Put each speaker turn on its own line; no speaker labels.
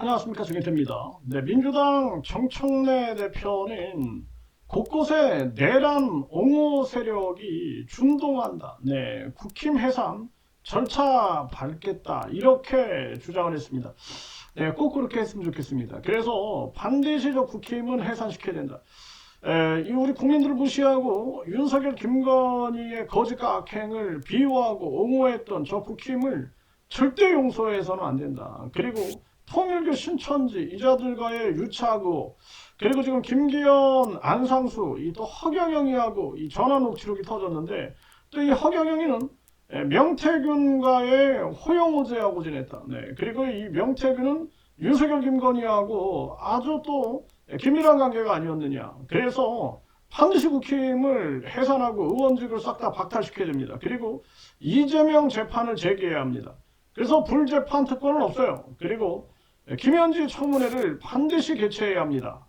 안녕하십니까 정혜태입니다. 네, 민주당 정청래 대표는 곳곳에 내란 옹호 세력이 준동한다. 네, 국힘 해산 절차 밟겠다 이렇게 주장을 했습니다. 네, 꼭 그렇게 했으면 좋겠습니다. 그래서 반드시 저 국힘은 해산시켜야 된다. 에, 이 우리 국민들을 무시하고 윤석열 김건희의 거짓과 악행을 비호하고 옹호했던 저 국힘을 절대 용서해서는 안 된다. 그리고 통일교 신천지 이자들과의 유착하고 그리고 지금 김기현 안상수 이 또 허경영이하고 이 전화 녹취록이 터졌는데 또 이 허경영이는 에, 명태균과의 호영호제하고 지냈다. 네. 그리고 이 명태균은 윤석열 김건희하고 아주 또 긴밀한 관계가 아니었느냐. 그래서 반드시 국힘을 해산하고 의원직을 싹 다 박탈시켜야 됩니다. 그리고 이재명 재판을 재개해야 합니다. 그래서 불재판 특권은 없어요. 그리고 김현지 청문회를 반드시 개최해야 합니다.